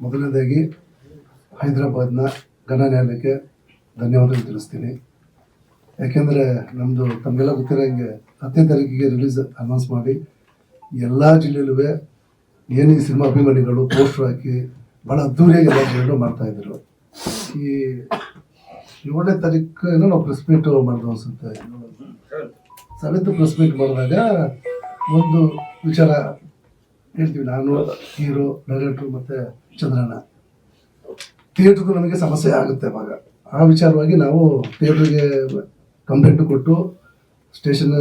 ಮೊದಲನೇದಾಗಿ ಹೈದರಾಬಾದ್ನ ಘನ ನ್ಯಾಯಾಲಯಕ್ಕೆ ಧನ್ಯವಾದ ತಿಳಿಸ್ತೀನಿ. ಯಾಕೆಂದರೆ ನಮ್ಮದು ತಮಗೆಲ್ಲ ಗೊತ್ತಿರೋಂಗೆ ಹತ್ತನೇ ತಾರೀಕಿಗೆ ರಿಲೀಸ್ ಅನೌನ್ಸ್ ಮಾಡಿ ಎಲ್ಲ ಜಿಲ್ಲೆಯಲ್ಲೂ ಏನು ಈ ಸಿನಿಮಾ ಅಭಿಮಾನಿಗಳು ಪೋಸ್ಟರ್ ಹಾಕಿ ಭಾಳ ಅದ್ದೂರಿಯಾಗಿ ಎಲ್ಲ ಜಿಲ್ಲೆಗಳು ಮಾಡ್ತಾಯಿದ್ರು ಈ ಏಳನೇ ತಾರೀಕು ಏನೋ ನಾವು ಪ್ರೆಸ್ ಮೀಟ್ ಮಾಡಿದ್ವು ಅನ್ಸುತ್ತೆ. ಸೆವೆಂತ್ ಪ್ರೆಸ್ ಮೀಟ್ ಮಾಡಿದಾಗ ಒಂದು ವಿಚಾರ ಹೇಳ್ತೀವಿ ನಾನು ಹೀರೋ ಡೈರೆಕ್ಟ್ರು ಮತ್ತು ಚಂದ್ರಣ್ಣ. ಥಿಯೇಟ್ರಿಗೂ ನಮಗೆ ಸಮಸ್ಯೆ ಆಗುತ್ತೆ ಅವಾಗ. ಆ ವಿಚಾರವಾಗಿ ನಾವು ಥಿಯೇಟ್ರಿಗೆ ಕಂಪ್ಲೇಂಟು ಕೊಟ್ಟು ಸ್ಟೇಷನ್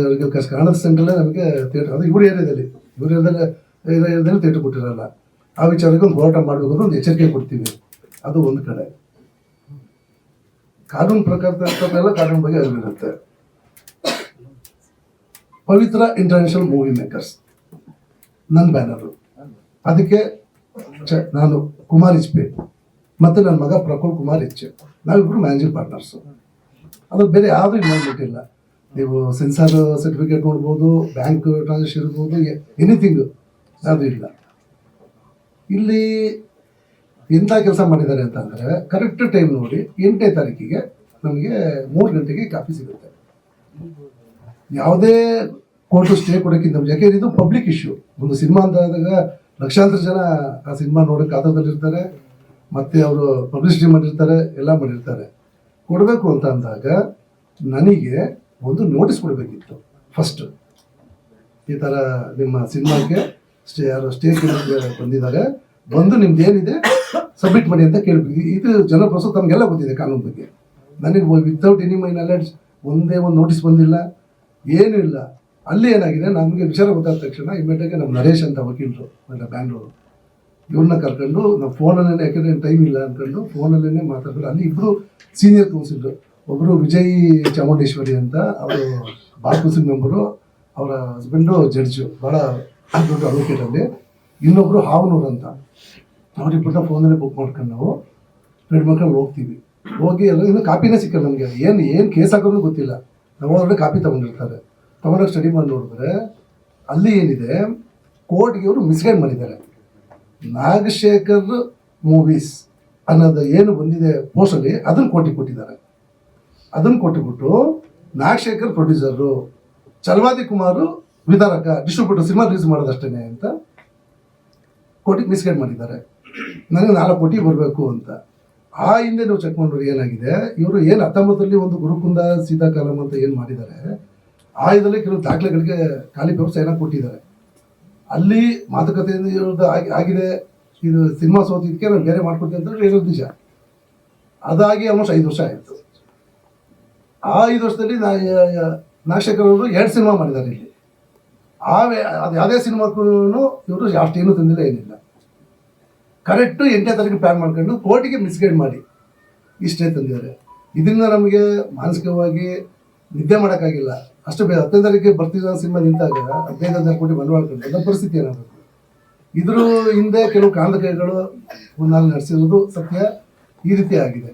ಕನ್ನಡ ಸೆಂಟ್ರಲ್ಲೇ ನಮಗೆ ಥಿಯೇಟ್ರ್ ಅದು ಇವ್ರ ಏರಿಯಾದಲ್ಲಿ ಇವ್ರ ಏರಿಯಾದಲ್ಲಿ ಏರಿಯಾದಲ್ಲಿ ಥಿಯೇಟ್ರ್ ಕೊಟ್ಟಿರಲ್ಲ. ಆ ವಿಚಾರಕ್ಕೆ ಒಂದು ಹೋರಾಟ ಮಾಡಬೇಕು ಅಂತ ಒಂದು ಎಚ್ಚರಿಕೆ ಕೊಡ್ತೀವಿ. ಅದು ಒಂದು ಕಡೆ. ಕಾನೂನು ಪ್ರಕಾರ ಕಾನೂನು ಬಗ್ಗೆ ಅರಿವಿರುತ್ತೆ. ಪವಿತ್ರ ಇಂಟರ್ನ್ಯಾಷನಲ್ ಮೂವಿ ಮೇಕರ್ಸ್ ನನ್ನ ಬ್ಯಾನರು ಅದಕ್ಕೆ ನಾನು ಕುಮಾರ್ ಇಚ್ಪೆ ಮತ್ತು ನನ್ನ ಮಗ ಪ್ರಕುಲ್ ಕುಮಾರ್ ಇಚ್ಛೆ ನಾವಿಬ್ಬರು ಮ್ಯಾನೇಜಿಂಗ್ ಪಾರ್ಟ್ನರ್ಸು ಅದು ಬೇರೆ ಯಾವುದೂ ಇನ್ವಾಲ್ವ್ಮೆಂಟ್ ಇಲ್ಲ ನೀವು ಸೆನ್ಸಾರ್ ಸರ್ಟಿಫಿಕೇಟ್ ನೋಡ್ಬೋದು ಬ್ಯಾಂಕ್ ಟ್ರಾನ್ಸಾಕ್ಷನ್ ಇರ್ಬೋದು ಎನಿಥಿಂಗ್ ಯಾವುದೂ ಇಲ್ಲ. ಇಲ್ಲಿ ಎಂಥ ಕೆಲಸ ಮಾಡಿದ್ದಾರೆ ಅಂತಂದರೆ ಕರೆಕ್ಟ್ ಟೈಮ್ ನೋಡಿ ಎಂಟನೇ ತಾರೀಕಿಗೆ ನಮಗೆ ಮೂರು ಗಂಟೆಗೆ ಕಾಫಿ ಸಿಗುತ್ತೆ. ಯಾವುದೇ ಕೋರ್ಟು ಸ್ಟೇ ಕೊಡೋಕ್ಕಿಂತ ಯಾಕೆಂದ್ರೆ ಇದು ಪಬ್ಲಿಕ್ ಇಶ್ಯೂ ಒಂದು ಸಿನಿಮಾ ಅಂತ ಆದಾಗ ಲಕ್ಷಾಂತರ ಜನ ಆ ಸಿನಿಮಾ ನೋಡೋಕೆ ಆತದಲ್ಲಿರ್ತಾರೆ ಮತ್ತೆ ಅವರು ಪಬ್ಲಿಸಿಟಿ ಮಾಡಿರ್ತಾರೆ, ಎಲ್ಲ ಮಾಡಿರ್ತಾರೆ. ಕೊಡಬೇಕು ಅಂತ ಅಂದಾಗ ನನಗೆ ಒಂದು ನೋಟಿಸ್ ಕೊಡಬೇಕಿತ್ತು. ಫಸ್ಟ್ ಈ ಥರ ನಿಮ್ಮ ಸಿನಿಮಾಕ್ಕೆ ಸ್ಟೇ ಯಾರು ಸ್ಟೇ ಬಂದಿದ್ದಾರೆ. ಬಂದು ನಿಮ್ದು ಏನಿದೆ ಸಬ್ಮಿಟ್ ಮಾಡಿ ಅಂತ ಕೇಳಬೇಕು. ಇದು ಜನ ಪ್ರಸ್ತುತ ತಮಗೆಲ್ಲ ಗೊತ್ತಿದೆ ಕಾನೂನು ಬಗ್ಗೆ. ನನಗೆ ವಿತೌಟ್ ಎನಿ ಮೈ ನಾಲೆಡ್ಜ್ ಒಂದೇ ಒಂದು ನೋಟಿಸ್ ಬಂದಿಲ್ಲ. ಏನೂ ಇಲ್ಲ. ಅಲ್ಲಿ ಏನಾಗಿದೆ? ನಮಗೆ ವಿಚಾರ ಗೊತ್ತಾದ ತಕ್ಷಣ ಇಮಿಡಿಯೇಟಾಗಿ ನಮ್ಮ ನರೇಶ್ ಅಂತ ವಕೀಲರು ನನ್ನ ಬ್ಯಾಂಗ್ಳೂರು ಇವ್ರನ್ನ ಕರ್ಕೊಂಡು ನಾವು ಫೋನಲ್ಲೇ ಯಾಕೆಂದರೆ ಟೈಮ್ ಇಲ್ಲ ಅಂದ್ಕೊಂಡು ಫೋನಲ್ಲೇ ಮಾತಾಡಿದ್ರು ಅಲ್ಲಿ ಇಬ್ಬರು ಸೀನಿಯರ್ ಕೌನ್ಸಿಲರು ಒಬ್ಬರು ವಿಜಯ್ ಚಾಮುಂಡೇಶ್ವರಿ ಅಂತ, ಅವರು ಬಾರ್ ಕೌನ್ಸಿಲ್ ಮೆಂಬರು ಅವರ ಹಸ್ಬೆಂಡು ಜಡ್ಜು ಭಾಳ ದೊಡ್ಡ ಅಡ್ವೊಕೇಟಲ್ಲಿ ಇನ್ನೊಬ್ಬರು ಹಾವನೂರು ಅಂತ. ಅವ್ರಿಬ್ಬರನ್ನ ಫೋನಲ್ಲೇ ಬುಕ್ ಮಾಡ್ಕೊಂಡು ನಾವು ರೆಡಿ ಮಾಡ್ಕೊಂಡು ಹೋಗ್ತೀವಿ. ಹೋಗಿ ಎಲ್ಲ, ಇನ್ನೂ ಕಾಪಿನೇ ಸಿಕ್ಕಲ್ಲ ನಮಗೆ. ಏನು ಏನು ಕೇಸ್ ಹಾಕೋದು ಗೊತ್ತಿಲ್ಲ. ನಾವು ಹೊರಗಡೆ ಕಾಪಿ ತೊಗೊಂಡಿರ್ತಾರೆ. ತೊಗೊಂಡೋಗಿ ಸ್ಟಡಿ ಮಾಡಿ ನೋಡಿದ್ರೆ ಅಲ್ಲಿ ಏನಿದೆ, ಕೋರ್ಟ್ಗೆ ಇವರು ಮಿಸ್ಗೈಡ್ ಮಾಡಿದ್ದಾರೆ. ನಾಗಶೇಖರ್ ಮೂವೀಸ್ ಅನ್ನೋದು ಏನು ಬಂದಿದೆ ಪೋಸ್ಟಲ್ಲಿ ಅದನ್ನು ಕೋಟಿ ಕೊಟ್ಟಿದ್ದಾರೆ. ಅದನ್ನು ಕೊಟ್ಟುಬಿಟ್ಟು ನಾಗಶೇಖರ್ ಪ್ರೊಡ್ಯೂಸರು ಚಲವಾದಿ ಕುಮಾರು ವಿತರಕ ಡಿಸ್ಟ್ರಿಬ್ಯೂಟರ್ ಸಿನಿಮಾ ರಿಲೀಸ್ ಮಾಡೋದಷ್ಟೇ ಅಂತ ಕೋಟಿಗೆ ಮಿಸ್ಗೈಡ್ ಮಾಡಿದ್ದಾರೆ. ನನಗೆ ನಾಲ್ಕು ಕೋಟಿ ಬರಬೇಕು ಅಂತ. ಆ ಹಿಂದೆ ನೀವು ಚೆಕ್ ಮಾಡೋರು ಏನಾಗಿದೆ, ಇವರು ಏನು ಹತ್ತೊಂಬತ್ತರಲ್ಲಿ ಒಂದು ಗುರುಕುಂದ ಸೀತಾಕಾಲಂ ಅಂತ ಏನು ಮಾಡಿದ್ದಾರೆ ಆ ಇದರಲ್ಲಿ ಕೆಲವು ದಾಖಲೆಗಳಿಗೆ ಖಾಲಿ ಪೇಪರ್ಸ್ ಏನಾಗಿ ಕೊಟ್ಟಿದ್ದಾರೆ. ಅಲ್ಲಿ ಮಾತುಕತೆ ಆಗಿದೆ. ಇದು ಸಿನಿಮಾ ಸೋತಿದ್ದಕ್ಕೆ ನಾನು ಬೇರೆ ಮಾಡ್ಕೊಡ್ತೀನಿ ಅಂತ ಹೇಳೋದು ನಿಜ ಅದಾಗಿ ಆಲ್ಮೋಸ್ಟ್ ಐದು ವರ್ಷ ಆಯಿತು. ಆ ಐದು ವರ್ಷದಲ್ಲಿ ನಾ ನಾಗಶೇಖರ್ ಅವರು ಎರಡು ಸಿನಿಮಾ ಮಾಡಿದ್ದಾರೆ ಇಲ್ಲಿ. ಆ ಅದು ಯಾವುದೇ ಸಿನಿಮಾಕ್ಕೂ ಇವರು ಅಷ್ಟೇನು ತಂದಿಲ್ಲ, ಏನಿಲ್ಲ. ಕರೆಕ್ಟು ಎಂಟನೇ ತಾರೀಕು ಪ್ಲ್ಯಾನ್ ಮಾಡ್ಕೊಂಡು ಕೋರ್ಟಿಗೆ ಮಿಸ್ಗೈಡ್ ಮಾಡಿ ಇಷ್ಟೇ ತಂದಿದ್ದಾರೆ. ಇದರಿಂದ ನಮಗೆ ಮಾನಸಿಕವಾಗಿ ನಿದ್ದೆ ಮಾಡೋಕ್ಕಾಗಿಲ್ಲ. ಅಷ್ಟು ಬೇಗ ಹತ್ತನೇ ತಾರೀಕಿಗೆ ಬರ್ತಿದ್ದ ಸಿನಿಮಾ ನಿಂತಾಗ ಹದಿನೈದು ಹದಿನಾರು ಕೋಟಿ ಬಂಡವಾಳ ಕಂಡು ಪರಿಸ್ಥಿತಿ ಏನಾಗಬೇಕು ಇದ್ರ ಹಿಂದೆ ಕೆಲವು ಕಾರಣಕಗಳು ಮುನ್ನಾಲ್ ನಡೆಸಿರೋದು ಸತ್ಯ, ಈ ರೀತಿ ಆಗಿದೆ.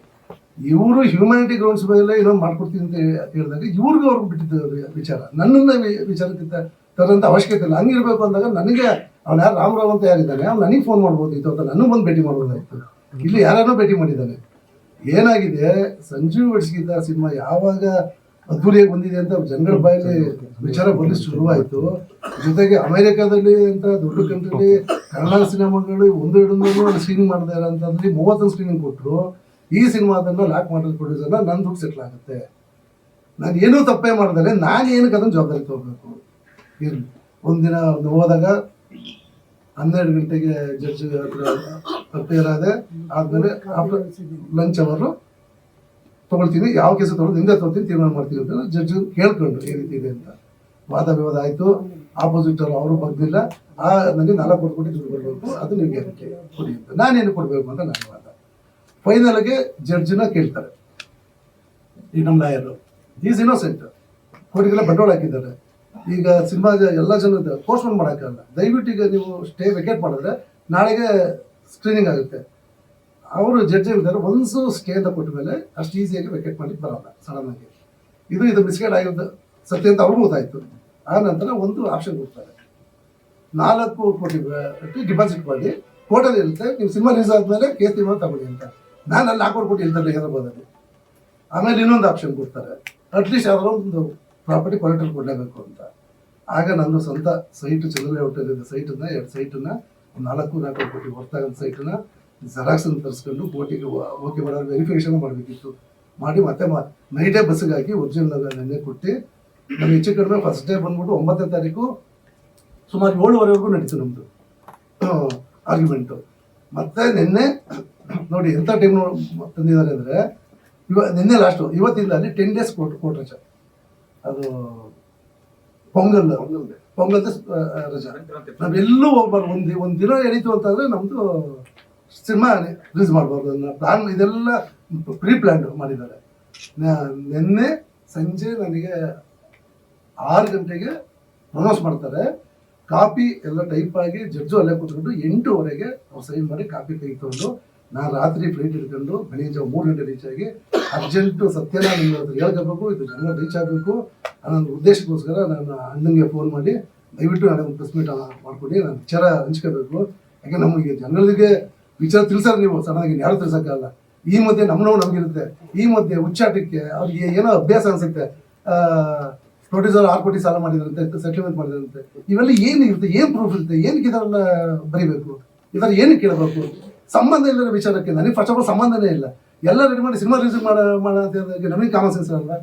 ಇವರು ಹ್ಯೂಮ್ಯಾನಿಟಿ ಗ್ರೌಂಡ್ಸ್ ಮೇಲೆ ಏನೋ ಮಾಡ್ಕೊಡ್ತೀನಿ ಅಂತ ಹೇಳಿದಾಗ ಇವ್ರಿಗೆ ಅವ್ರಿಗೆ ಬಿಟ್ಟಿದ್ದ ವಿಚಾರ. ನನ್ನನ್ನ ವಿಚಾರಕ್ಕಿಂತ ವಿಚಾರಕ್ಕೆ ತ- ತರೋಂಥ ಅವಶ್ಯಕತೆ ಇಲ್ಲ. ಹಂಗಿರ್ಬೇಕು ಅಂದಾಗ ನನಗೆ ಅವ್ನು ಯಾರು ರಾಮರಾವ್ ಅಂತ ಯಾರಿದ್ದಾನೆ ಅವ್ನು ನನಗೆ ಫೋನ್ ಮಾಡ್ಬೋದಿತ್ತು ಅಂತ ನನಗೂ ಬಂದು ಭೇಟಿ ಮಾಡ್ಬೋದಾಗಿತ್ತು ಇಲ್ಲಿ ಯಾರನ್ನೂ ಭೇಟಿ ಮಾಡಿದ್ದಾನೆ ಏನಾಗಿದೆ? ಸಂಜೀವ್ ಬಡ್ಸ್ಗಿದ್ದ ಸಿನಿಮಾ ಯಾವಾಗ ಅದ್ದೂರಿಯಾಗಿ ಬಂದಿದೆ ಅಂತ ಜನಗಳ ಬಾಯಲ್ಲಿ ವಿಚಾರ ಬರ್ಲಿಕ್ಕೆ ಶುರುವಾಯಿತು. ಜೊತೆಗೆ ಅಮೆರಿಕಾದಲ್ಲಿ ಅಂತ ದೊಡ್ಡ ಕಂಟ್ರಿಲಿ ಕನ್ನಡ ಸಿನಿಮಾಗಳು ಒಂದು ಎರಡು ಸ್ಕ್ರೀನಿಂಗ್ ಅಂತ ಅಂತಂದ್ರೆ ಮೂವತ್ತೊಂದು ಸ್ಕ್ರೀನಿಂಗ್ ಕೊಟ್ಟರು ಈ ಸಿನಿಮಾದನ್ನ ಲಾಕ್ ಮಾಡೋದು ಪ್ರೊಡ್ಯೂಸರ್ನ ನನ್ನ ದುಡ್ಡು ಸೆಟ್ಲ್ ಆಗುತ್ತೆ. ನಾನು ಏನೂ ತಪ್ಪೇ ಮಾಡಿದ್ರೆ ನಾನು ಏನಕ್ಕೆ ಅದನ್ನು ಜವಾಬ್ದಾರಿ ತಗೋಬೇಕು? ಇರಲಿ ಒಂದಿನ ಹೋದಾಗ ಹನ್ನೆರಡು ಗಂಟೆಗೆ ಜಡ್ಜ್ ಅಪೇರ್ ಆದೆ ಆದಮೇಲೆ ಲಂಚ್ ಅವರು ತೊಗೊಳ್ತೀನಿ, ಯಾವ ಕೇಸ್ ತೊಗೊಂಡು ಹಿಂದೆ ತೊಗೊಳ್ತೀನಿ, ತೀರ್ಮಾನ ಮಾಡ್ತೀನಿ ಅಂತ ಜಡ್ಜ್ ಕೇಳ್ಕೊಂಡು ಈ ರೀತಿ ಇದೆ ಅಂತ. ವಾದ ವಿವಾದ ಆಯಿತು ಆಪೋಸಿಟ್ ಅವರು ಅವರು ಬಗ್ದಿಲ್ಲ ಆ ನನಗೆ ನಾಲ್ಕು ಕೋಟಿ ದುಡ್ಡು ಕೊಡಬೇಕು, ಅದು ನಿಮಗೆ ಅದಕ್ಕೆ ಕೊಡಿ ಅಂತ. ನಾನೇನು ಕೊಡಬೇಕು ಅಂತ ನನ್ನ ವಾದ. ಫೈನಲ್ಗೆ ಜಡ್ಜ್ನ ಕೇಳ್ತಾರೆ. ಈ ನಮ್ಮ ನಾಯರು ಈಸ್ ಇನ್ನೋಸೆಂಟ್ ಕೋಟಿಗೆಲ್ಲ ಬಂಡವಾಳ ಹಾಕಿದ್ದಾರೆ. ಈಗ ಸಿನಿಮಾ ಎಲ್ಲ ಜನ ಪೋಸ್ಟ್ಪೋನ್ ಮಾಡೋಕ್ಕಾಗಲ್ಲ. ದಯವಿಟ್ಟು ಈಗ ನೀವು ಸ್ಟೇ ವೆಕೇಟ್ ಮಾಡಿದ್ರೆ ನಾಳೆಗೆ ಸ್ಕ್ರೀನಿಂಗ್ ಆಗುತ್ತೆ. ಅವರು ಜಡ್ಜ್ ಹೇಳ್ತಾರೆ ಒಂದು ಸ್ಟೇ ಕೊಟ್ಟ ಮೇಲೆ ಅಷ್ಟು ಈಸಿಯಾಗಿ ವೆಕೆಟ್ ಮಾಡ್ಲಿಕ್ಕೆ ಬರೋಲ್ಲ ಸಡನ್ ಆಗಿ. ಇದು ಇದು ಮಿಸ್ಗೈಡ್ ಆಗಿದ್ದು, ಸತ್ಯ ಅಂತ ಅವ್ರಿಗೂ ಗೊತ್ತಾಯ್ತು. ಆ ನಂತರ ಒಂದು ಆಪ್ಷನ್ ಕೊಡ್ತಾರೆ. ನಾಲ್ಕು ಕೋಟಿ ಡಿಪಾಸಿಟ್ ಮಾಡಿ ಕೋರ್ಟಲ್ಲಿ ಇರುತ್ತೆ, ನೀವು ಸಿನಿಮಾ ರಿಲೀಸ್ ಆದಮೇಲೆ ಕೇಸ್ ತೀರ್ಮಾನ ತಗೊಳ್ಳಿ ಅಂತ. ನಾನು ಅಲ್ಲಿ ನಾಲ್ಕು ಕೋಟಿ ಇಲ್ತಾರೆ ಹೈದರಾಬಾದಲ್ಲಿ. ಆಮೇಲೆ ಇನ್ನೊಂದು ಆಪ್ಷನ್ ಕೊಡ್ತಾರೆ. ಅಟ್ಲೀಸ್ಟ್ ಯಾರೋ ಒಂದು ಪ್ರಾಪರ್ಟಿ ಕೊಲೆಕ್ಟರ್ ಕೊಡಲೇಬೇಕು ಅಂತ. ಆಗ ನಾನು ಸ್ವಂತ ಸೈಟ್ ಚಂದ್ರಲೆ ಹೋಟೆಲ್ ಸೈಟನ್ನ ಎರಡು ಸೈಟನ್ನ ನಾಲ್ಕು ನಾಲ್ಕು ಕೋಟಿ ಹೊರತಾಗಂತ ಸೈಟನ್ನ ಜೆರಾಕ್ಸ್ ಅನ್ನು ತರಿಸ್ಕೊಂಡು ಬೋಟಿಗೆ ಓಕೆ ಮಾಡೋ ವೆರಿಫಿಕೇಶನ್ ಮಾಡಬೇಕಿತ್ತು. ಮಾಡಿ ಮತ್ತೆ ನೈಟೇ ಬಸ್ಸಿಗೆ ಹಾಕಿ ಒರಿಜಿನಲ್ ನೆನ್ನೆ ಕೊಟ್ಟು ನಮ್ಗೆ ಹೆಚ್ಚು ಕಡಿಮೆ ಫಸ್ಟ್ ಡೇ ಬಂದ್ಬಿಟ್ಟು ಒಂಬತ್ತನೇ ತಾರೀಕು ಸುಮಾರು ಏಳುವರೆವರೆಗೂ ನಡೀತು ನಮ್ಮದು ಆರ್ಗ್ಯುಮೆಂಟು ಮತ್ತೆ ನಿನ್ನೆ ನೋಡಿ ಎಂಥ ಟೈಮ್ ತಂದಿದ್ದಾರೆ ಅಂದರೆ ಇವ ನಿನ್ನೆ ಲಾಸ್ಟು ಇವತ್ತಿಂದ ಅಲ್ಲಿ ಟೆನ್ ಡೇಸ್ ಕೊಟ್ಟು ಕೋರ್ಟ್ ರಜೆ. ಅದು ಪೊಂಗಲ್. ಪೊಂಗಲ್ ರಜಾ. ನಾವೆಲ್ಲೂ ಹೋಗ್ಬಾರ್ದು ಒಂದು ಒಂದು ದಿನ ಎಳೀತು ಅಂತಂದ್ರೆ ನಮ್ಮದು ಸಿನಿಮಾ ರಿಲೀಸ್ ಮಾಡಬಾರ್ದು ಅನ್ನೋ ಪ್ಲಾನ್ ಇದೆಲ್ಲ ಪ್ರೀ ಪ್ಲ್ಯಾನ್ ಮಾಡಿದ್ದಾರೆ ನಿನ್ನೆ ಸಂಜೆ ನನಗೆ ಆರು ಗಂಟೆಗೆ ಪ್ರೊನೌನ್ಸ್ ಮಾಡ್ತಾರೆ. ಕಾಪಿ ಎಲ್ಲ ಟೈಪ್ ಆಗಿ ಜಡ್ಜು ಅಲ್ಲೇ ಕೂತ್ಕೊಂಡು ಎಂಟೂವರೆಗೆ ಅವ್ರು ಸೈನ್ ಮಾಡಿ ಕಾಪಿ ಕೈ ತಗೊಂಡು ನಾನು ರಾತ್ರಿ ಫ್ಲೈಟ್ ಹಿಡ್ಕೊಂಡು ಬೆಳಿಗ್ಗೆ ಮೂರು ಗಂಟೆ ರೀಚ್ ಆಗಿ ಅರ್ಜೆಂಟು ಸತ್ಯನ ನಿಮ್ಮ ಹತ್ರ ಹೇಳ್ಕೋಬೇಕು, ಇದು ಜನ ರೀಚ್ ಆಗಬೇಕು ಅನ್ನೋ ಉದ್ದೇಶಕ್ಕೋಸ್ಕರ ನಾನು ಅಣ್ಣಂಗೆ ಫೋನ್ ಮಾಡಿ ದಯವಿಟ್ಟು ನನಗೆ ಪ್ರೆಸ್ ಮೀಟ್ ಮಾಡ್ಕೊಂಡು, ನಾನು ವಿಚಾರ ಹಂಚ್ಕೋಬೇಕು. ಯಾಕೆ ನಮಗೆ ಜನಗಳಿಗೆ ವಿಚಾರ ತಿಳಿಸಲ್ಲ ನೀವು ಸಡನ್ನಾಗಿ ಯಾರು ತಿಳಿಸೋಕ್ಕಾಗಲ್ಲ. ಈ ಮಧ್ಯೆ ನಮ್ಮ ನೋವು ನಮಗಿರುತ್ತೆ ಈ ಮಧ್ಯೆ ಉಚ್ಚಾಟಕ್ಕೆ ಅವ್ರಿಗೆ ಏನೋ ಅಭ್ಯಾಸ ಅನ್ಸುತ್ತೆ. ಪ್ರೊಡ್ಯೂಸರ್ ಆರು ಕೋಟಿ ಸಾಲ ಮಾಡಿದ್ರಂತೆ ಸೆಟಲ್ಮೆಂಟ್ ಮಾಡಿದ್ರಂತೆ. ಇವೆಲ್ಲ ಏನು ಇರುತ್ತೆ, ಏನು ಪ್ರೂಫ್ ಇರುತ್ತೆ, ಏನಕ್ಕೆ ಇದೆಲ್ಲ ಬರೀಬೇಕು? ಇದರ ಏನು ಕೇಳಬೇಕು? ಸಂಬಂಧ ಇಲ್ಲದ ವಿಚಾರಕ್ಕೆ ನನಗೆ ಫಸ್ಟ್ ಆಫ್ ಆಲ್ ಸಂಬಂಧನೇ ಇಲ್ಲ. ಎಲ್ಲ ರೆಡಿ ಮಾಡಿ ಸಿನಿಮಾ ರಿಲೀಸ್ ಮಾಡ ಮಾಡೋದಕ್ಕೆ ನಮಗೆ ಕಾಮನ್ ಸೆನ್ಸ್ ಅಲ್ಲ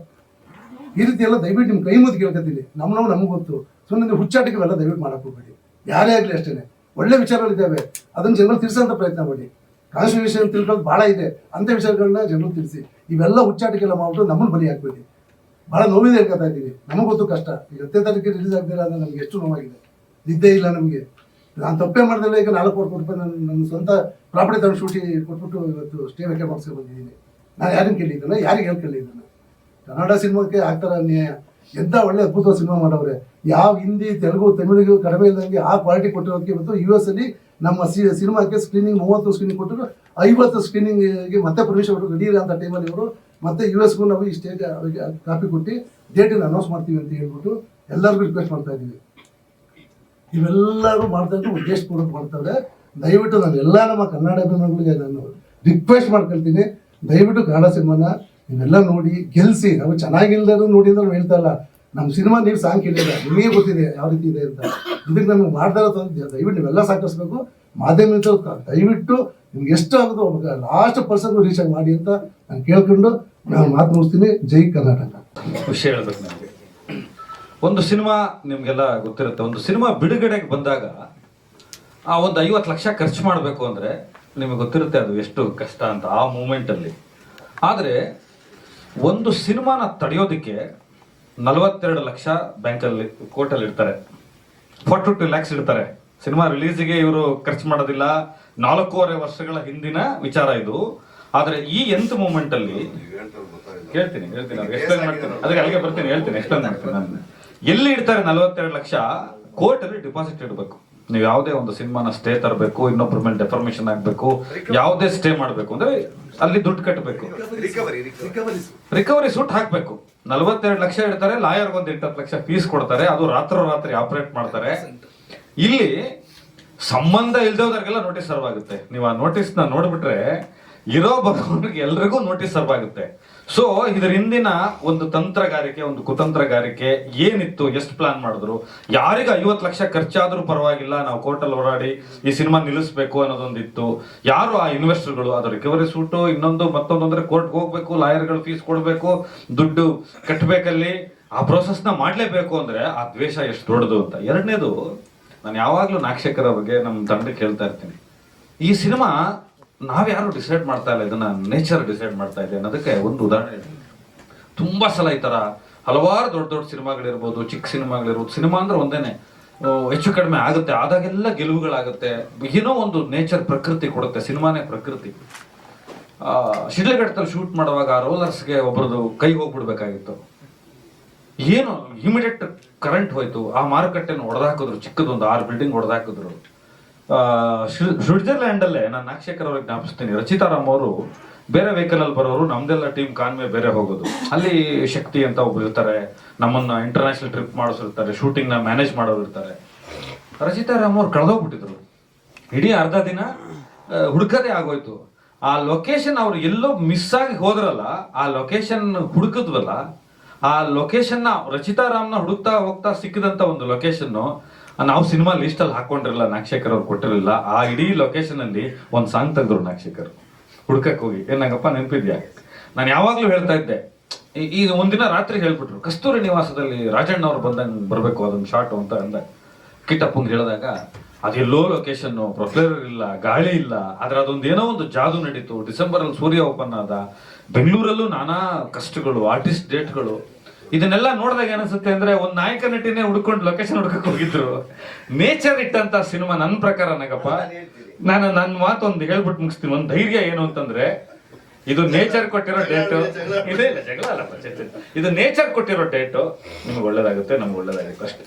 ಈ ರೀತಿ ಎಲ್ಲ ದಯವಿಟ್ಟು ನಿಮ್ಮ ಕೈ ಮುದ್ದು ಕೇಳ್ಕೊತೀನಿ ನಮ್ಮ ನಾವು ನಮ್ಗೆ ಗೊತ್ತು. ಸುಮ್ಮನೆ ಹುಚ್ಚಾಟಕ್ಕೆ ಎಲ್ಲ ದಯವಿಟ್ಟು ಮಾಡೋಕ್ಕೆ ಹೋಗ್ಬೇಡಿ. ಯಾರೇ ಆಗಲಿ ಅಷ್ಟೇ ಒಳ್ಳೆ ವಿಚಾರಗಳಿದ್ದಾವೆ. ಅದನ್ನು ಜನರು ತಿಳಿಸೋಂಥ ಪ್ರಯತ್ನ ಮಾಡಿ. ಕಾನ್ಸ್ಟಿಟ್ಯೂಷನ್ ತಿಳ್ಕೊಳ್ಳೋದು ಭಾಳ ಇದೆ. ಅಂಥ ವಿಷಯಗಳನ್ನ ಜನರು ತಿಳಿಸಿ. ಇವೆಲ್ಲ ಹುಚ್ಚಾಟಕ್ಕೆಲ್ಲ ಮಾಡ್ಬಿಟ್ಟು ನಮ್ಮನ್ನು ಬಲಿ ಹಾಕ್ಬೇಡಿ. ಭಾಳ ನೋವಿದೆ ಹೇಳ್ಕೊತಾ ಇದ್ದೀವಿ ನಮಗೊತ್ತು ಗೊತ್ತು ಕಷ್ಟ. ಈಗ ಹತ್ತನೇ ತಾರೀಕಿಗೆ ರಿಲೀಸ್ ಆಗದಿಲ್ಲ ಅಂದ್ರೆ ನಮ್ಗೆ ಎಷ್ಟು ನೋವಾಗಿದೆ. ನಿದ್ದೆ ಇಲ್ಲ ನಮಗೆ. ನಾನು ತಪ್ಪೇ ಮಾಡಿದ್ರೆ ಈಗ ನಾಲ್ಕು ಕೋಟಿ ಕೊಟ್ಟು ನನ್ನ ನನ್ನ ಸ್ವಂತ ಪ್ರಾಪರ್ಟಿ ತಗೊಂಡು ಶೂಟಿ ಕೊಟ್ಬಿಟ್ಟು ಇವತ್ತು ಸ್ಟೇ ವೆಕೆ ಮಾಡಿಸ್ಕೊಂಡು ಬಂದಿದ್ದೀನಿ. ನಾನು ಯಾರಿಗೆ ಕೇಳಿದ್ದಾನೆ ಯಾರಿಗೆ ಹೇಳಿ ಕೇಳಿದ್ದಾನೆ ಕನ್ನಡ ಸಿನಿಮಾಕ್ಕೆ ಆಗ್ತಾರ ಅನ್ಯಾಯ. ಎಂಥ ಒಳ್ಳೆ ಅದ್ಭುತ ಸಿನಿಮಾ ಮಾಡವ್ರೆ. ಯಾವ ಹಿಂದಿ, ತೆಲುಗು, ತಮಿಳಿಗೂ ಕಡಿಮೆ ಇಲ್ಲದಂಗೆ ಆ ಕ್ವಾಲಿಟಿ ಕೊಟ್ಟಿರೋದಕ್ಕೆ ಇವತ್ತು ಯು ಎಸ್ ಅಲ್ಲಿ ನಮ್ಮ ಸಿನಿಮಾಕ್ಕೆ ಸ್ಕ್ರೀನಿಂಗ್ ಮೂವತ್ತು ಸ್ಕ್ರೀನಿಂಗ್ ಕೊಟ್ಟರು ಐವತ್ತು ಸ್ಕ್ರೀನಿಂಗ್ಗೆ ಮತ್ತೆ ಪರ್ಮಿಷನ್ ಕೊಟ್ಟರು ಅಂತ ಟೈಮಲ್ಲಿ ಇವರು. ಮತ್ತೆ ಯು ಎಸ್ಗೂ ನಾವು ಈ ಸ್ಟೇಜ್ ಅವರಿಗೆ ಕಾಪಿ ಕೊಟ್ಟು ಡೇಟನ್ನು ಅನೌನ್ಸ್ ಮಾಡ್ತೀವಿ ಅಂತ ಹೇಳ್ಬಿಟ್ಟು ಎಲ್ಲರಿಗೂ ರಿಕ್ವೆಸ್ಟ್ ಮಾಡ್ತಾ ಇದ್ದೀವಿ. ಇವೆಲ್ಲರೂ ಮಾಡ್ತಾ ಇದ್ದು ಉದ್ದೇಶಪೂರ್ವಕ ಮಾಡ್ತಾರೆ. ದಯವಿಟ್ಟು ನಾನು ಎಲ್ಲ ನಮ್ಮ ಕನ್ನಡ ಅಭಿಮಾನಿಗಳಿಗೆ ನಾನು ರಿಕ್ವೆಸ್ಟ್ ಮಾಡ್ಕೊಳ್ತೀನಿ. ದಯವಿಟ್ಟು ಕನ್ನಡ ಸಿನಿಮಾನ ಇವೆಲ್ಲ ನೋಡಿ, ಗೆಲ್ಸಿ. ನಾವು ಚೆನ್ನಾಗಿಲ್ದರೂ ನೋಡಿ ಹೇಳ್ತಾ ಇಲ್ಲ. ನಮ್ಮ ಸಿನಿಮಾ ನೀವು ಸಾಂಗ್ ಕೇಳಿಲ್ಲ ನಿಮಗೆ ಗೊತ್ತಿದೆ, ಯಾವ ರೀತಿ ಇದೆ ಅಂತ. ಇದಕ್ಕೆ ನಮಗೆ ಮಾಡ್ತಾ ಇರೋ ದಯವಿಟ್ಟು ನೀವೆಲ್ಲ ಸಹಕರಿಸ್ಬೇಕು ಮಾಧ್ಯಮದ ದಯವಿಟ್ಟು ನಿಮ್ಗೆ ಎಷ್ಟು ಆಗುತ್ತೋ ಲಾಸ್ಟ್ ಪರ್ಸನ್ ರೀಚ್ ಆಗಿ ಮಾಡಿ ಅಂತ ನಾನು ಕೇಳ್ಕೊಂಡು ನಾನು ಮಾತು ಮುಗಿಸ್ತೀನಿ. ಜೈ ಕರ್ನಾಟಕ. ಖುಷಿ ಹೇಳ್ಬೇಕು ನನಗೆ ಒಂದು ಸಿನಿಮಾ ನಿಮಗೆಲ್ಲ ಗೊತ್ತಿರುತ್ತೆ, ಒಂದು ಸಿನಿಮಾ ಬಿಡುಗಡೆಗೆ ಬಂದಾಗ ಆ ಒಂದು ಐವತ್ತು ಲಕ್ಷ ಖರ್ಚು ಮಾಡಬೇಕು ಅಂದರೆ ನಿಮಗೆ ಗೊತ್ತಿರುತ್ತೆ ಅದು ಎಷ್ಟು ಕಷ್ಟ ಅಂತ ಆ ಮೂಮೆಂಟಲ್ಲಿ ಆದ್ರೆ ಒಂದು ಸಿನಿಮಾನ ತಡೆಯೋದಕ್ಕೆ ನಲವತ್ತೆರಡು ಲಕ್ಷ ಬ್ಯಾಂಕಲ್ಲಿ ಕೋರ್ಟಲ್ಲಿ ಇಡ್ತಾರೆ. ಫೋರ್ಟಿ ಟು ಲ್ಯಾಕ್ಸ್ ಇಡ್ತಾರೆ. ಸಿನಿಮಾ ರಿಲೀಸಿಗೆ ಇವರು ಖರ್ಚು ಮಾಡೋದಿಲ್ಲ. ನಾಲ್ಕೂವರೆ ವರ್ಷಗಳ ಹಿಂದಿನ ವಿಚಾರ ಇದು. ಆದ್ರೆ ಈ ಎಂತ ಮೂಮೆಂಟ್ ಅಲ್ಲಿ ಹೇಳ್ತೀನಿ ಹೇಳ್ತೀನಿ. ಅದಕ್ಕೆ ಅಲ್ಲಿಗೆ ಬರ್ತೀನಿ, ಹೇಳ್ತೀನಿ ಎಕ್ಸ್ಪ್ಲೈನ್ ಮಾಡ್ತೀನಿ ನಾನು. ಎಲ್ಲಿ ಇಡ್ತಾರೆ ನಲವತ್ತೆರಡು ಲಕ್ಷ? ಕೋರ್ಟ್ ಅಲ್ಲಿ ಡಿಪಾಸಿಟ್ ಇಡಬೇಕು. ನೀವು ಯಾವುದೇ ಒಂದು ಸಿನಿಮಾನ ಸ್ಟೇ ತರಬೇಕು ಇನ್ನೊಬ್ಬರ ಮೇಲೆ ಡೆಫರ್ಮೇಶನ್ ಆಗಬೇಕು ಯಾವುದೇ ಸ್ಟೇ ಮಾಡಬೇಕು. ಅಂದ್ರೆ ಅಲ್ಲಿ ದುಡ್ಡು ಕಟ್ಟಬೇಕು ರಿಕವರಿ ಸೂಟ್ ಹಾಕಬೇಕು. ನಲ್ವತ್ತೆರಡು ಲಕ್ಷ ಇಡ್ತಾರೆ ಲಾಯರ್ ಒಂದು ಎಂಟತ್ತು ಲಕ್ಷ ಫೀಸ್ ಕೊಡ್ತಾರೆ ಅದು ರಾತ್ರೋರಾತ್ರಿ ಆಪರೇಟ್ ಮಾಡ್ತಾರೆ. ಇಲ್ಲಿ ಸಂಬಂಧ ಇಲ್ದವ್ರಿಗೆಲ್ಲ ನೋಟಿಸ್ ಸರ್ವ್ ಆಗುತ್ತೆ. ನೀವು ಆ ನೋಟಿಸ್ನ ನೋಡ್ಬಿಟ್ರೆ ಇರೋ ಬರೋರಿಗೆ ಎಲ್ರಿಗೂ ನೋಟಿಸ್ ಸರ್ವ್ ಆಗುತ್ತೆ. ಸೊ ಇದರ ಹಿಂದಿನ ಒಂದು ತಂತ್ರಗಾರಿಕೆ, ಒಂದು ಕುತಂತ್ರಗಾರಿಕೆ ಏನಿತ್ತು, ಎಷ್ಟು ಪ್ಲಾನ್ ಮಾಡಿದ್ರು? ಯಾರಿಗೆ ಐವತ್ತು ಲಕ್ಷ ಖರ್ಚಾದರೂ ಪರವಾಗಿಲ್ಲ, ನಾವು ಕೋರ್ಟಲ್ಲಿ ಹೋರಾಡಿ ಈ ಸಿನಿಮಾ ನಿಲ್ಲಿಸಬೇಕು ಅನ್ನೋದೊಂದಿತ್ತು. ಯಾರು ಆ ಇನ್ವೆಸ್ಟರ್ಗಳು ಅದು ರಿಕವರಿ ಸೂಟು ಇನ್ನೊಂದು ಮತ್ತೊಂದು ಅಂದ್ರೆ ಕೋರ್ಟ್ಗೆ ಹೋಗ್ಬೇಕು ಲಾಯರ್ಗಳು ಫೀಸ್ ಕೊಡಬೇಕು, ದುಡ್ಡು ಕಟ್ಟಬೇಕಲ್ಲಿ ಆ ನ ಮಾಡಲೇಬೇಕು ಅಂದ್ರೆ ಆ ದ್ವೇಷ ಎಷ್ಟು ದೊಡ್ಡದು ಅಂತ. ಎರಡನೇದು, ನಾನು ಯಾವಾಗಲೂ ನಾಕ್ಷಕರ ಬಗ್ಗೆ ನಮ್ಮ ತಂಡಕ್ಕೆ ಹೇಳ್ತಾ ಇರ್ತೀನಿ. ಈ ಸಿನಿಮಾ ನಾವ್ಯಾರು ಡಿಸೈಡ್ ಮಾಡ್ತಾ ಇಲ್ಲ ಇದನ್ನ ನೇಚರ್ ಡಿಸೈಡ್ ಮಾಡ್ತಾ ಇದೆ ಅನ್ನೋದಕ್ಕೆ ಒಂದು ಉದಾಹರಣೆ ತುಂಬ ಸಲ ಈ ತರ ಹಲವಾರು ದೊಡ್ಡ ದೊಡ್ಡ ಸಿನಿಮಾಗಳಿರ್ಬೋದು ಚಿಕ್ಕ ಸಿನಿಮಾಗಳಿರ್ಬೋದು ಸಿನಿಮಾ ಅಂದ್ರೆ ಒಂದೇನೆ ಹೆಚ್ಚು ಕಡಿಮೆ ಆಗುತ್ತೆ ಆದಾಗೆಲ್ಲ ಗೆಲುವುಗಳಾಗುತ್ತೆ ಏನೋ ಒಂದು ನೇಚರ್ ಪ್ರಕೃತಿ ಕೊಡುತ್ತೆ ಸಿನಿಮಾನೇ ಪ್ರಕೃತಿ. ಆ, ಶಿಡ್ಲಘಟ್ಟದಲ್ಲಿ ಶೂಟ್ ಮಾಡುವಾಗ ಆ ರೋಲರ್ಸ್ಗೆ ಒಬ್ಬರದು ಕೈ ಹೋಗ್ಬಿಡ್ಬೇಕಾಗಿತ್ತು. ಏನು ಇಮಿಡಿಯೇಟ್ ಕರೆಂಟ್ ಹೋಯ್ತು ಆ ಮಾರುಕಟ್ಟೆನ ಹೊಡೆದಾಕಿದ್ರು ಚಿಕ್ಕದೊಂದು ಆರು ಬಿಲ್ಡಿಂಗ್ ಹೊಡೆದಾಕಿದ್ರು ಸ್ವಿಟ್ಜರ್ಲ್ಯಾಂಡ್ ಅಲ್ಲೇ ನಾನು ಅವ್ರಿಗೆ ಜ್ಞಾಪಿಸ್ತೀನಿ. ರಚಿತಾರಾಮ್ ಅವರು ಬೇರೆ ವೆಹಿಕಲ್ ಅಲ್ಲಿ ಬರೋರು ನಮ್ದೆಲ್ಲ ಟೀಮ್ ಕಾನ್ವೆ ಬೇರೆ ಹೋಗೋದು. ಅಲ್ಲಿ ಶಕ್ತಿ ಅಂತ ಒಬ್ರು ಇರ್ತಾರೆ. ನಮ್ಮನ್ನ ಇಂಟರ್ನ್ಯಾಷನಲ್ ಟ್ರಿಪ್ ಮಾಡಿಸಿರ್ತಾರೆ ಶೂಟಿಂಗ್ನ ಮ್ಯಾನೇಜ್ ಮಾಡೋರು ಇರ್ತಾರೆ. ರಚಿತಾರಾಮ್ ಅವ್ರು ಕಳೆದೋಗ್ಬಿಟ್ಟಿದ್ರು. ಇಡೀ ಅರ್ಧ ದಿನ ಹುಡುಕದೇ ಆಗೋಯ್ತು. ಆ ಲೊಕೇಶನ್ ಅವ್ರು ಎಲ್ಲೋ ಮಿಸ್ ಆಗಿ ಹೋದ್ರಲ್ಲ, ಆ ಲೊಕೇಶನ್ ಹುಡುಕಿದ್ವಲ್ಲ, ಆ ಲೊಕೇಶನ್ ರಚಿತಾ ರಾಮ್ನ ಹುಡುಕ್ತಾ ಹೋಗ್ತಾ ಸಿಕ್ಕಿದಂತ ಒಂದು ಲೊಕೇಶನ್ ನಾವು ಸಿನಿಮಾ ಲಿಸ್ಟ್ ಅಲ್ಲಿ ಹಾಕೊಂಡಿರಲ್ಲ, ನಾಗಶೇಖರ್ ಅವ್ರು ಕೊಟ್ಟಿರಲಿಲ್ಲ. ಆ ಇಡೀ ಲೊಕೇಶನ್ ಅಲ್ಲಿ ಒಂದ್ ಸಾಂಗ್ ತೆಗೆದ್ರು ನಾಗಶೇಖರ್. ಹುಡ್ಕಕ್ ಹೋಗಿ. ಏನಂಗಪ್ಪ ನೆನಪಿದ್ಯಾ? ನಾನು ಯಾವಾಗ್ಲೂ ಹೇಳ್ತಾ ಇದ್ದೆ. ಈ- ಈಗ ಒಂದಿನ ರಾತ್ರಿ ಹೇಳ್ಬಿಟ್ರು. ಕಸ್ತೂರಿ ನಿವಾಸದಲ್ಲಿ ರಾಜಣ್ಣ ಅವ್ರು ಬಂದಂಗ್ ಬರ್ಬೇಕು, ಅದೊಂದು ಶಾರ್ಟ್ ಅಂತ ಅಂದ. ಕಿಟ್ಟಪ್ಪಂಗ್ ಹೇಳಿದಾಗ ಅದೆಲ್ಲೋ ಲೊಕೇಶನ್ ಪ್ರೊಫೆಸರ್ ಇಲ್ಲ, ಗಾಳಿ ಇಲ್ಲ. ಆದ್ರೆ ಅದೊಂದು ಏನೋ ಒಂದು ಜಾದು ನಡೀತು. ಡಿಸೆಂಬರ್ ಅಲ್ಲಿ ಸೂರ್ಯ ಓಪನ್ ಆದ. ಬೆಂಗಳೂರಲ್ಲೂ ನಾನಾ ಕಷ್ಟಗಳು ಆರ್ಟಿಸ್ಟ್ ಡೇಟ್ಗಳು ಇದನ್ನೆಲ್ಲ ನೋಡಿದಾಗ ಏನಿಸುತ್ತೆ ಅಂದ್ರೆ ಒಂದ್ ನಾಯಕ ನಟಿನೇ ಹುಡ್ಕೊಂಡು ಲೊಕೇಶನ್ ಹುಡ್ಕಕ್ ಹೋಗಿದ್ರು. ನೇಚರ್ ಇಟ್ಟಂತ ಸಿನಿಮಾ ನನ್ನ ಪ್ರಕಾರ ನಗಪ್ಪ ನಾನು ನನ್ನ ಒಂದು ಹೇಳ್ಬಿಟ್ಟು ಮುಗಿಸ್ತೀನಿ. ಒಂದು ಧೈರ್ಯ ಏನು ಅಂತಂದ್ರೆ ಇದು ನೇಚರ್ ಕೊಟ್ಟಿರೋ ಡೇಟ್ ಇದೇ ಇಲ್ಲ ಜಗಳ ಅಲ್ಲ ಇದು ನೇಚರ್ ಕೊಟ್ಟಿರೋ ಡೇಟು ನಿಮ್ಗೆ ಒಳ್ಳೇದಾಗುತ್ತೆ ನಮ್ಗೆ ಒಳ್ಳೇದಾಗುತ್ತೆ ಅಷ್ಟೇ.